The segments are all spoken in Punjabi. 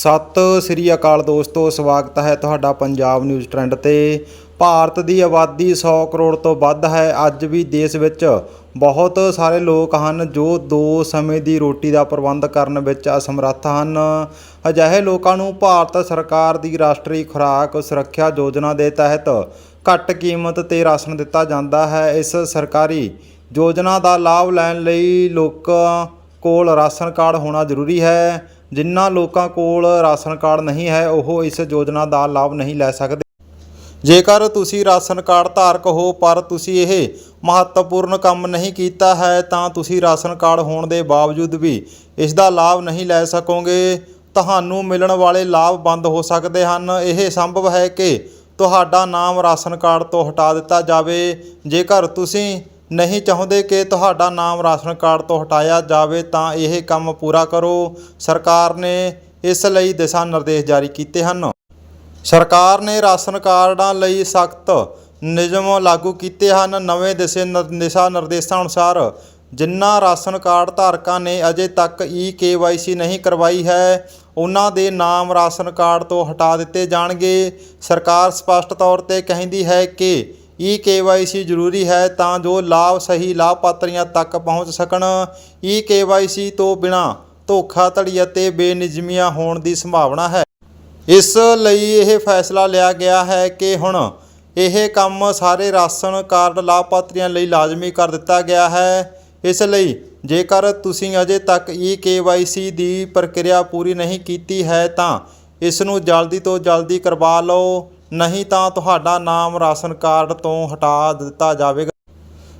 ਸਤਿ ਸ੍ਰੀ ਅਕਾਲ ਦੋਸਤੋ, ਸਵਾਗਤ ਹੈ ਤੁਹਾਡਾ ਪੰਜਾਬ ਨਿਊਜ਼ ਟ੍ਰੈਂਡ ਤੇ। ਭਾਰਤ ਦੀ ਆਬਾਦੀ 100 ਕਰੋੜ ਤੋਂ ਵੱਧ ਹੈ। ਅੱਜ ਵੀ ਦੇਸ਼ ਵਿੱਚ ਬਹੁਤ ਸਾਰੇ ਲੋਕ ਹਨ ਜੋ ਦੋ ਸਮੇਂ ਦੀ ਰੋਟੀ ਦਾ ਪ੍ਰਬੰਧ ਕਰਨ ਵਿੱਚ ਅਸਮਰੱਥ ਹਨ। ਅਜਿਹੇ ਲੋਕਾਂ ਨੂੰ ਭਾਰਤ ਸਰਕਾਰ ਦੀ ਰਾਸ਼ਟਰੀ ਖੁਰਾਕ ਸੁਰੱਖਿਆ ਯੋਜਨਾ ਦੇ ਤਹਿਤ ਘੱਟ ਕੀਮਤ ਤੇ ਰਾਸ਼ਨ ਦਿੱਤਾ ਜਾਂਦਾ ਹੈ। ਇਸ ਸਰਕਾਰੀ ਯੋਜਨਾ ਦਾ ਲਾਭ ਲੈਣ ਲਈ ਲੋਕਾਂ ਕੋਲ ਰਾਸ਼ਨ ਕਾਰਡ ਹੋਣਾ ਜ਼ਰੂਰੀ ਹੈ। ਜਿਨ੍ਹਾਂ ਲੋਕਾਂ ਕੋਲ ਰਾਸ਼ਨ ਕਾਰਡ ਨਹੀਂ ਹੈ, ਉਹ ਇਸ ਯੋਜਨਾ ਦਾ ਲਾਭ ਨਹੀਂ ਲੈ ਸਕਦੇ। ਜੇਕਰ ਤੁਸੀਂ ਰਾਸ਼ਨ ਕਾਰਡ ਧਾਰਕ ਹੋ, ਪਰ ਤੁਸੀਂ ਇਹ ਮਹੱਤਵਪੂਰਨ ਕੰਮ ਨਹੀਂ ਕੀਤਾ ਹੈ, ਤਾਂ ਤੁਸੀਂ ਰਾਸ਼ਨ ਕਾਰਡ ਹੋਣ ਦੇ ਬਾਵਜੂਦ ਵੀ ਇਸ ਦਾ ਲਾਭ ਨਹੀਂ ਲੈ ਸਕੋਗੇ। ਤੁਹਾਨੂੰ ਮਿਲਣ ਵਾਲੇ ਲਾਭ ਬੰਦ ਹੋ ਸਕਦੇ ਹਨ। ਇਹ ਸੰਭਵ ਹੈ ਕਿ ਤੁਹਾਡਾ ਨਾਮ ਰਾਸ਼ਨ ਕਾਰਡ ਤੋਂ ਹਟਾ ਦਿੱਤਾ ਜਾਵੇ। ਜੇਕਰ ਤੁਸੀਂ ਨਹੀਂ ਚਾਹੁੰਦੇ ਕਿ ਤੁਹਾਡਾ ਨਾਮ ਰਾਸ਼ਨ ਕਾਰਡ ਤੋਂ ਹਟਾਇਆ ਜਾਵੇ ਤਾਂ ਇਹ ਕੰਮ ਪੂਰਾ ਕਰੋ। ਸਰਕਾਰ ਨੇ ਇਸ ਲਈ ਦਿਸ਼ਾ ਨਿਰਦੇਸ਼ ਜਾਰੀ ਕੀਤੇ ਹਨ। ਸਰਕਾਰ ਨੇ ਰਾਸ਼ਨ ਕਾਰਡਾਂ ਲਈ ਸਖਤ ਨਿਯਮ ਲਾਗੂ ਕੀਤੇ ਹਨ। ਨਵੇਂ ਦਿਸ਼ੇ ਨਿਰ- ਦਿਸ਼ਾ ਨਿਰਦੇਸ਼ਾਂ ਅਨੁਸਾਰ ਜਿਨ੍ਹਾਂ ਰਾਸ਼ਨ ਕਾਰਡ ਧਾਰਕਾਂ ਨੇ ਅਜੇ ਤੱਕ ਈ ਕੇਵਾਈਸੀ ਨਹੀਂ ਕਰਵਾਈ ਹੈ, ਉਹਨਾਂ ਦੇ ਨਾਮ ਰਾਸ਼ਨ ਕਾਰਡ ਤੋਂ ਹਟਾ ਦਿੱਤੇ ਜਾਣਗੇ। ਸਰਕਾਰ ਸਪਸ਼ਟ ਤੌਰ ਤੇ ਕਹਿੰਦੀ ਹੈ ਕਿ ਈ ਕੇਵਾਈਸੀ ਜ਼ਰੂਰੀ ਹੈ ਤਾਂ ਜੋ ਲਾਭ ਸਹੀ ਲਾਭਪਾਤਰੀਆਂ ਤੱਕ ਪਹੁੰਚ ਸਕਣ। ਈ ਕੇਵਾਈਸੀ ਤੋਂ ਬਿਨਾ ਧੋਖਾਧੜੀ ਅਤੇ ਬੇਨਿਯਮੀਆਂ ਹੋਣ ਦੀ ਸੰਭਾਵਨਾ ਹੈ। ਇਸ ਲਈ ਇਹ ਫੈਸਲਾ ਲਿਆ ਗਿਆ ਹੈ ਕਿ ਹੁਣ ਇਹ ਕੰਮ ਸਾਰੇ ਰਾਸ਼ਨ ਕਾਰਡ ਲਾਭਪਾਤਰੀਆਂ ਲਈ ਲਾਜ਼ਮੀ ਕਰ ਦਿੱਤਾ ਗਿਆ ਹੈ। ਇਸ ਲਈ ਜੇਕਰ ਤੁਸੀਂ ਅਜੇ ਤੱਕ ਈ ਕੇਵਾਈਸੀ ਦੀ ਪ੍ਰਕਿਰਿਆ ਪੂਰੀ ਨਹੀਂ ਕੀਤੀ ਹੈ ਤਾਂ ਇਸ ਨੂੰ ਜਲਦੀ ਤੋਂ ਜਲਦੀ ਕਰਵਾ ਲਓ। ਨਹੀਂ ਤਾਂ ਤੁਹਾਡਾ ਨਾਮ ਰਾਸ਼ਨ ਕਾਰਡ ਤੋਂ ਹਟਾ ਦਿੱਤਾ ਜਾਵੇਗਾ।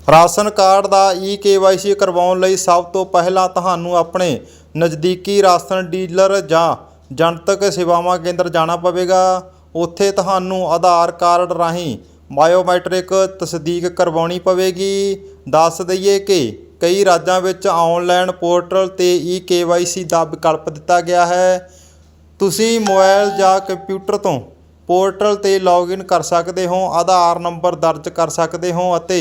ਰਾਸ਼ਨ ਕਾਰਡ ਦਾ ਈ ਕੇਵਾਈਸੀ ਕਰਵਾਉਣ ਲਈ ਸਭ ਤੋਂ ਪਹਿਲਾਂ ਤੁਹਾਨੂੰ ਆਪਣੇ ਨਜ਼ਦੀਕੀ ਰਾਸ਼ਨ ਡੀਲਰ ਜਾਂ ਜਨਤਕ ਸੇਵਾਵਾਂ ਕੇਂਦਰ ਜਾਣਾ ਪਵੇਗਾ। ਉੱਥੇ ਤੁਹਾਨੂੰ ਆਧਾਰ ਕਾਰਡ ਰਾਹੀਂ ਬਾਇਓਮੈਟ੍ਰਿਕ ਤਸਦੀਕ ਕਰਵਾਉਣੀ ਪਵੇਗੀ। ਦੱਸ ਦਈਏ ਕਿ ਕਈ ਰਾਜਾਂ ਵਿੱਚ ਆਨਲਾਈਨ ਪੋਰਟਲ ਤੇ ਈ ਕੇਵਾਈਸੀ ਦਾ ਵਿਕਲਪ ਦਿੱਤਾ ਗਿਆ ਹੈ। ਤੁਸੀਂ ਮੋਬਾਈਲ ਜਾਂ ਕੰਪਿਊਟਰ ਤੋਂ ਪੋਰਟਲ ਤੇ ਲੌਗਇਨ ਕਰ ਸਕਦੇ ਹੋ, ਆਧਾਰ ਨੰਬਰ ਦਰਜ ਕਰ ਸਕਦੇ ਹੋ ਅਤੇ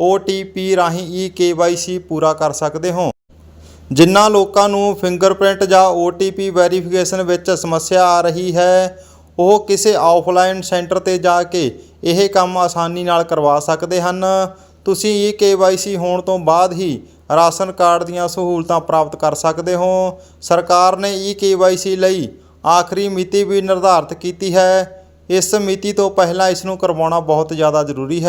OTP ਰਾਹੀਂ ਈ ਕੇਵਾਈਸੀ ਪੂਰਾ ਕਰ ਸਕਦੇ ਹੋ। ਜਿਨ੍ਹਾਂ ਲੋਕਾਂ ਨੂੰ ਫਿੰਗਰਪ੍ਰਿੰਟ ਜਾਂ OTP ਵੈਰੀਫਿਕੇਸ਼ਨ ਵਿੱਚ ਸਮੱਸਿਆ ਆ ਰਹੀ ਹੈ, ਉਹ ਕਿਸੇ ਆਫਲਾਈਨ ਸੈਂਟਰ ਤੇ ਜਾ ਕੇ ਇਹ ਕੰਮ ਆਸਾਨੀ ਨਾਲ ਕਰਵਾ ਸਕਦੇ ਹਨ। ਤੁਸੀਂ ਈ ਕੇਵਾਈਸੀ ਹੋਣ ਤੋਂ ਬਾਅਦ ਹੀ ਰਾਸ਼ਨ ਕਾਰਡ ਦੀਆਂ ਸਹੂਲਤਾਂ ਪ੍ਰਾਪਤ ਕਰ ਸਕਦੇ ਹੋ। ਸਰਕਾਰ ਨੇ ਈ ਕੇਵਾਈਸੀ ਲਈ ਆਖਰੀ ਮਿਤੀ ਵੀ ਨਿਰਧਾਰਤ ਕੀਤੀ ਹੈ। ਇਸ ਮਿਤੀ ਤੋਂ ਪਹਿਲਾਂ ਇਸ ਨੂੰ ਕਰਵਾਉਣਾ ਬਹੁਤ ਜ਼ਿਆਦਾ ਜ਼ਰੂਰੀ ਹੈ।